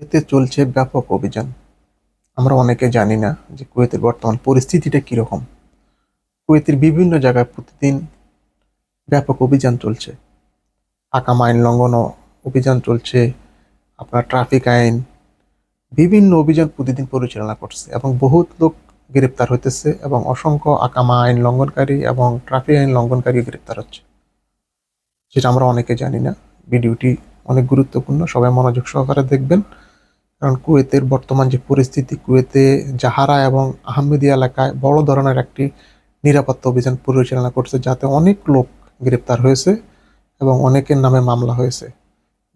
এতে চলছে ব্যাপক অভিযান। আমরা অনেকে জানি না যে কুয়েতের বর্তমান পরিস্থিতিটা কীরকম। কুয়েতের বিভিন্ন জায়গায় প্রতিদিন ব্যাপক অভিযান চলছে। আকাম আইন লঙ্ঘন অভিযান চলছে, আপনার ট্রাফিক আইন, বিভিন্ন অভিযান প্রতিদিন পরিচালনা করছে এবং বহুত লোক গ্রেপ্তার হইতেছে এবং অসংখ্য আকামা আইন লঙ্ঘনকারী এবং ট্রাফিক আইন লঙ্ঘনকারী গ্রেপ্তার হচ্ছে। সেটা আমরা অনেকে জানি না। ভিডিওটি অনেক গুরুত্বপূর্ণ। সবাই মনোযোগ সহকারে দেখবেন। কারণ কুয়েতের বর্তমান যে পরিস্থিতি, কুয়েতে জাহারা এবং আহমেদিয়া এলাকায় বড় ধরনের একটি নিরাপত্তা অভিযান পরিচালনা করছে, যাতে অনেক লোক গ্রেপ্তার হয়েছে এবং অনেকের নামে মামলা হয়েছে।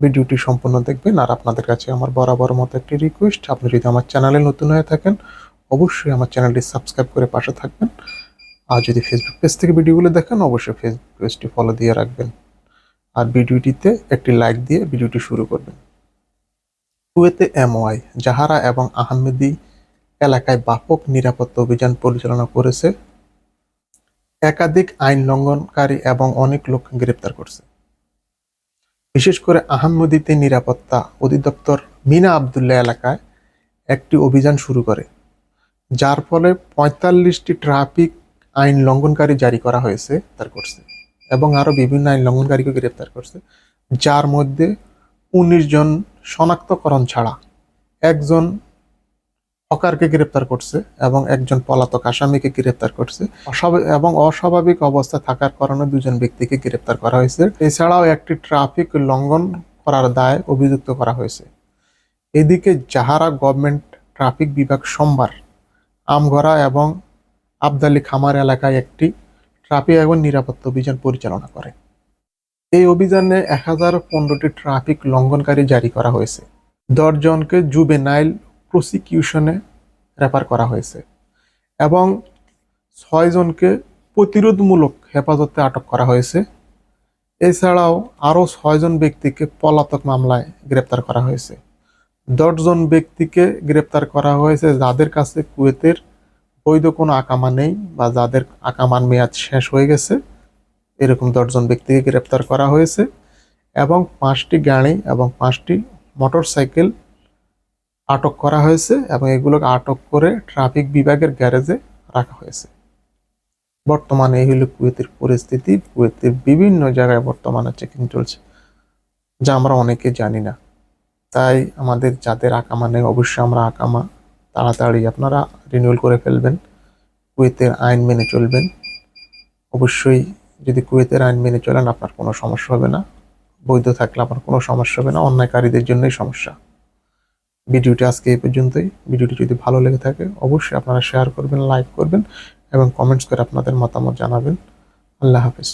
ভিডিওটি সম্পূর্ণ দেখবেন আর আপনাদের কাছে আমার বরাবর মতো একটি রিকোয়েস্ট আপনি যদি আমার চ্যানেলে নতুন হয়ে থাকেন, অবশ্যই আমার চ্যানেলটি সাবস্ক্রাইব করে পাশে থাকবেন। আর যদি ফেসবুক পেজ থেকে ভিডিওগুলো দেখেন, অবশ্যই ফেসবুক পেজটি ফলো দিয়ে রাখবেন। আর ভিডিওটিতে একটি লাইক দিয়ে ভিডিওটি শুরু করবেন। কুয়েতে এমওয়াই জাহারা এবং আহমেদি এলাকায় ব্যাপক নিরাপত্তা অভিযান পরিচালনা করেছে। একাধিক আইন লঙ্ঘনকারী এবং অনেক লোক গ্রেপ্তার করছে। বিশেষ করে আহমেদিতে নিরাপত্তা অধিদপ্তর মিনা আবদুল্লাহ এলাকায় একটি অভিযান শুরু করে, যার ফলে পঁয়তাল্লিশটি ট্রাফিক আইন লঙ্ঘনকারী জারি করা হয়েছে, তার করছে, এবং আরও বিভিন্ন আইন লঙ্ঘনকারীকে গ্রেপ্তার করছে, যার মধ্যে উনিশ জন শনাক্তকরণ ছাড়া একজন হকারকে গ্রেপ্তার করছে এবং একজন পলাতক আসামিকে গ্রেপ্তার করছে। এবং অস্বাভাবিক অবস্থা থাকার কারণে দুজন ব্যক্তিকে গ্রেপ্তার করা হয়েছে। এছাড়াও একটি ট্রাফিক লঙ্ঘন করার দায় অভিযুক্ত করা হয়েছে। এদিকে জাহারা গভর্নমেন্ট ট্রাফিক বিভাগ সোমবার আমগড়া এবং আবদালি খামার এলাকায় একটি ট্রাফিক এবং নিরাপত্তা অভিযান পরিচালনা করে। এই অভিযানে এক হাজার পনেরোটি ট্রাফিক লঙ্ঘনকারী জারি করা হয়েছে। দশজনকে জুবেনাইল প্রসিকিউশনে রেফার করা হয়েছে এবং ছয়জনকে প্রতিরোধমূলক হেফাজতে আটক করা হয়েছে। এছাড়াও আরও ছয়জন ব্যক্তিকে পলাতক মামলায় গ্রেপ্তার করা হয়েছে। দশজন ব্যক্তিকে গ্রেপ্তার করা হয়েছে যাদের কাছে কুয়েতের বৈধ কোনো আকামা নেই বা যাদের আকামার মেয়াদ শেষ হয়ে গেছে। এরকম দশজন ব্যক্তিকে গ্রেপ্তার করা হয়েছে এবং পাঁচটি গাড়ি এবং পাঁচটি মোটর সাইকেল আটক করা হয়েছে এবং এগুলোকে আটক করে ট্রাফিক বিভাগের গ্যারেজে রাখা হয়েছে। বর্তমানে এই হলো কুয়েতের পরিস্থিতি। কুয়েতের বিভিন্ন জায়গায় বর্তমানে চেকিং চলছে, যা আমরা অনেকে জানি না। তাই আমাদের যাদের আকামা নেই, অবশ্যই আমরা আকামা তাড়াতাড়ি আপনারা রিনিউয়াল করে ফেলবেন। কুয়েতের আইন মেনে চলবেন। অবশ্যই যদি কুয়েতের আইন মেনে চলেন, আপনার কোনো সমস্যা হবে না। বৈধ থাকলে আপনার কোনো সমস্যা হবে না। অন্যায়কারীদের জন্যই সমস্যা। ভিডিওটি আজকে এই পর্যন্তই। ভিডিওটি যদি ভালো লেগে থাকে, অবশ্যই আপনারা শেয়ার করবেন লাইক করবেন এবং কমেন্টস করে আপনাদের মতামত জানাবেন। আল্লাহ হাফিজ।